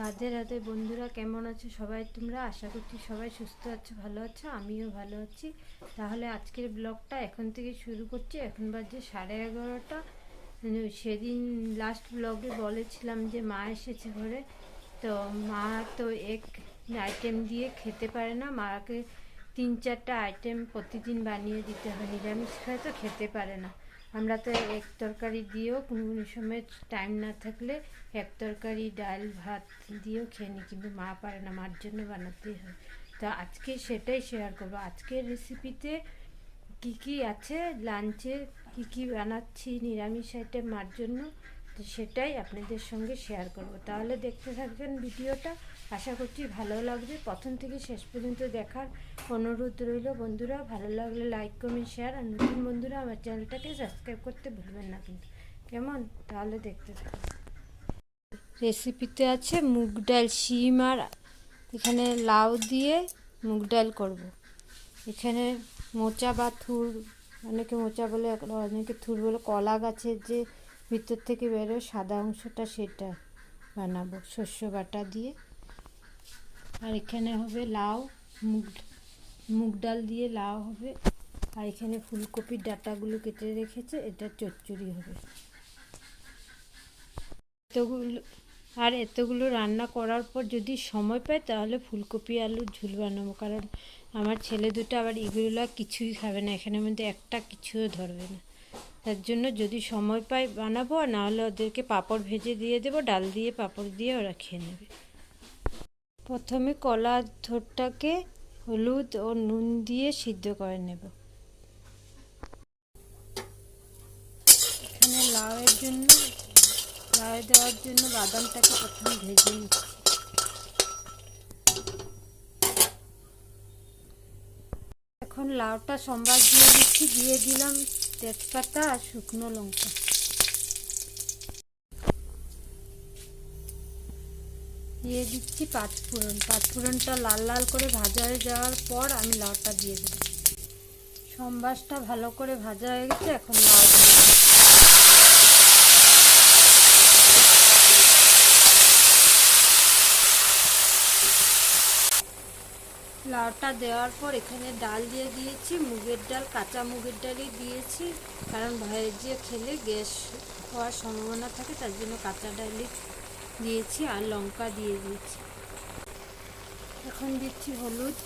রাধে রাধে বন্ধুরা, কেমন আছো সবাই তোমরা? আশা করছি সবাই সুস্থ আছো, ভালো আছো, আমিও ভালো আছি। তাহলে আজকের ব্লগটা এখন থেকে শুরু করছি। এখন বাজে সাড়ে এগারোটা। সেদিন লাস্ট ব্লগে বলেছিলাম যে মা এসেছে ঘরে। তো মা তো এক আইটেম দিয়ে খেতে পারে না। মাকে তিন চারটা আইটেম প্রতিদিন বানিয়ে দিতে হয়। নিরামিষ খায় তো খেতে পারে না। আমরা তো এক তরকারি দিয়েও কোনো সময় টাইম না থাকলে এক তরকারি, ডাল, ভাত দিয়েও খেয়ে নিই কিন্তু মা পারে না, মার জন্য বানাতেই হয়। তো আজকে সেটাই শেয়ার করব। আজকের রেসিপিতে কি কি আছে? লাঞ্চে কি কি বানাচ্ছি, নিরামিষ আইটেম মার জন্য? তো সেটাই আপনাদের সঙ্গে শেয়ার করব। তাহলে দেখতে থাকবেন ভিডিওটা। আশা করছি ভালো লাগবে। প্রথম থেকে শেষ পর্যন্ত দেখার অনুরোধ রইল বন্ধুরা। ভালো লাগলে লাইক কমেন্ট শেয়ার আর নতুন বন্ধুরা আমার চ্যানেলটাকে সাবস্ক্রাইব করতে ভুলবেন না কিন্তু। কেমন? তাহলে দেখতে থাকুন। রেসিপিতে আছে মুগ ডাল, শিম আর এখানে লাউ দিয়ে মুগ ডাল করব। এখানে মোচা বা থুর, অনেকে মোচা বলে, অনেকে থুর বলে, কলা গাছের যে ভিতর থেকে বেরোয় সাদা অংশটা সেটা বানাবো, শস্য বাটা দিয়ে। আর এখানে হবে লাউ, মুগ মুগ ডাল দিয়ে লাউ হবে। আর এখানে ফুলকপির ডাঁটাগুলো কেটে রেখেছে, এটা চচ্চড়ি হবে। এতগুলো আর এতগুলো রান্না করার পর যদি সময় পাই, তাহলে ফুলকপি আলুর ঝুল বানাবো। কারণ আমার ছেলে দুটো আবার এগুলো কিছুই খাবে না, এখানের মধ্যে একটা কিছুও ধরবে না। তার জন্য যদি সময় পাই বানাবো, আর নাহলে ওদেরকে পাঁপড় ভেজে দিয়ে দেবো, ডাল দিয়ে পাঁপড় দিয়ে ওরা খেয়ে নেবে। প্রথমে কলা থোরটাকে হলুদ ও নুন দিয়ে সিদ্ধ করে নেব। এখানে লাউয়ের জন্য লাউ দেওয়ার জন্য বাদামটাকে প্রথমে ভেজে নিচ্ছি। এখন লাউটা সম্বাদ দিয়ে দিচ্ছি, দিয়ে দিলাম তেজপাতা আর শুকনো লঙ্কা। দিয়ে দিচ্ছি পাঁচফোড়ন পাঁচফোড়নটা লাল লাল করে ভাজা হয়ে যাওয়ার পর আমি লাউটা দিয়ে দেবো। সম্বাসটা ভালো করে ভাজা হয়ে গেছে, এখন লাউ লাউটা দেওয়ার পর এখানে ডাল দিয়ে দিয়েছি, মুগের ডাল, কাঁচা মুগের ডালই দিয়েছি, কারণ ভেজে খেলে গ্যাস হওয়ার সম্ভাবনা থাকে, তার জন্য কাঁচা ডালই দিয়েছি আর লঙ্কা দিয়ে দিয়েছি। এখন দিচ্ছি হলুদ।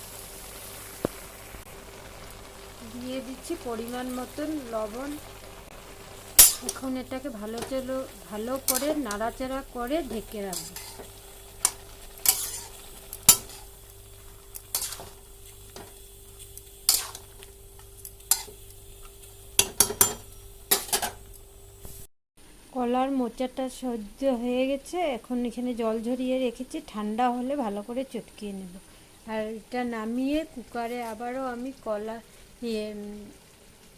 দিয়ে দিচ্ছি পরিমাণ মতন লবণ। এখন এটাকে ভালো চলো ভালো করে নাড়াচাড়া করে ঢেকে রাখব। কলার মোচাটা সহ্য হয়ে গেছে, এখন এখানে জল ঝরিয়ে রেখেছি, ঠান্ডা হলে ভালো করে চটকিয়ে নেব। আর এটা নামিয়ে কুকারে আবারও আমি কলা ইয়ে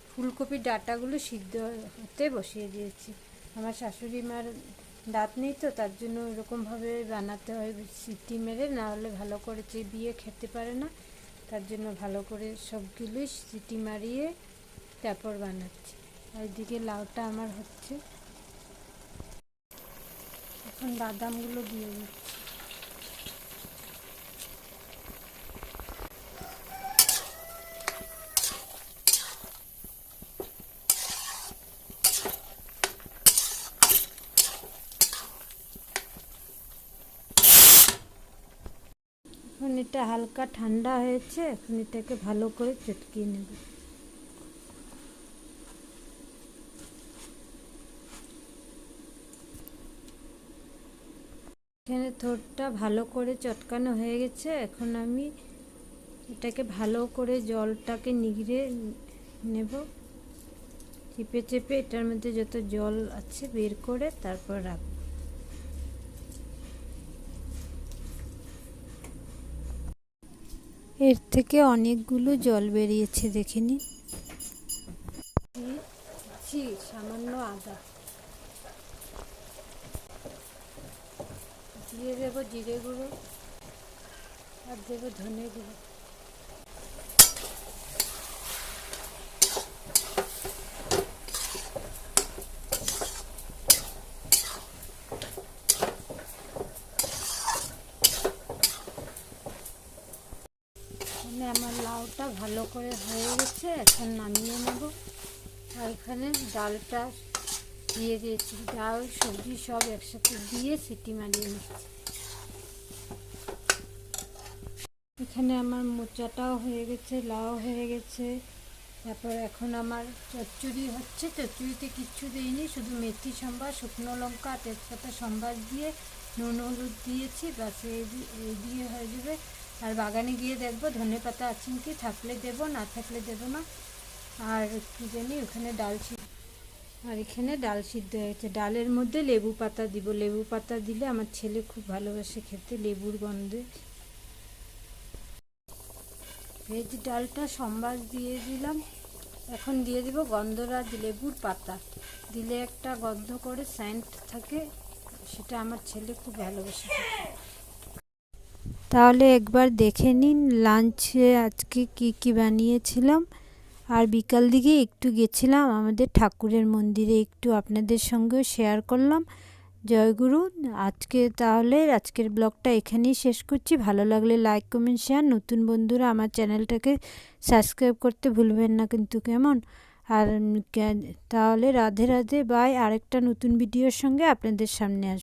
ফুলকপির ডাঁটাগুলো সিদ্ধ হতে বসিয়ে দিয়েছি। আমার শাশুড়ি মার দাঁত নেই তো, তার জন্য এরকমভাবে বানাতে হয়, সিটি মেরে, না হলে ভালো করে চেবিয়ে খেতে পারে না। তার জন্য ভালো করে সবগুলোই সিটি মারিয়ে তারপর বানাচ্ছি। আর এদিকে লাউটা আমার হচ্ছে। এখন বাদামগুলো দিয়ে দিচ্ছি। এখন এটা হালকা ঠান্ডা হয়েছে, এখন এটাকে ভালো করে চটকিয়ে নেব। এখানে থোরটা ভালো করে চটকানো হয়ে গেছে। এখন আমি এটাকে ভালো করে জলটাকে নিগড়ে নেব। চেপে চেপে এটার মধ্যে যত জল আছে বের করে তারপর রাখব। এর থেকে অনেকগুলো জল বেরিয়েছে, দেখে নিন। সামান্য আদা। দিয়ে দেবো জিরে গুঁড়ো আর দেবো ধনে গুঁড়ো। আমার লাউটা ভালো করে হয়ে গেছে, এখন নামিয়ে নেব। আর এখানে ডালটা দিয়ে দিয়েছি। ডাল, সবজি সব একসাথে দিয়ে সিটি মারিয়ে নিচ্ছি। এখানে আমার মোচাটাও হয়ে গেছে লাউ হয়ে গেছে। তারপর এখন আমার চচ্চড়ি হচ্ছে। চচ্চড়িতে কিচ্ছু দিইনি, শুধু মেথি সম্বার শুকনো লঙ্কা, তেজপাতা সম্বার দিয়ে নুন, হলুদ দিয়েছি। বাস এই দিয়ে হয়ে যাবে। আর বাগানে গিয়ে দেখব, ধনে পাতা আছেন কি থাকলে দেবো, না থাকলে দেবো না। আর কি জানি, ওখানে ডাল সিদ্ধ আর এখানে ডাল সিদ্ধ হয়েছে। ডালের মধ্যে লেবু পাতা দিব। লেবু পাতা দিলে আমার ছেলে খুব ভালোবাসে খেতে, লেবুর গন্ধে। ভেজ ডালটা সম্বাস দিয়ে দিলাম। এখন দিয়ে দিব গন্ধরাজ লেবুর পাতা। দিলে একটা গন্ধ করে স্যান্ট থাকে, সেটা আমার ছেলে খুব ভালোবাসে। তাহলে একবার দেখে নিন, লাঞ্চে আজকে কি কি বানিয়েছিলাম। আর বিকাল দিকে একটু গেছিলাম, আমাদের ঠাকুরের মন্দিরে একটু আপনাদের সঙ্গেও শেয়ার করলাম। জয়গুরু আজকে তাহলে আজকের ব্লগটা এখানেই শেষ করছি। ভালো লাগলে লাইক কমেন্ট শেয়ার নতুন বন্ধুরা আমার চ্যানেলটাকে সাবস্ক্রাইব করতে ভুলবেন না কিন্তু কেমন? আর তাহলে রাধে রাধে বাই আরেকটা নতুন ভিডিওর সঙ্গে আপনাদের সামনে আস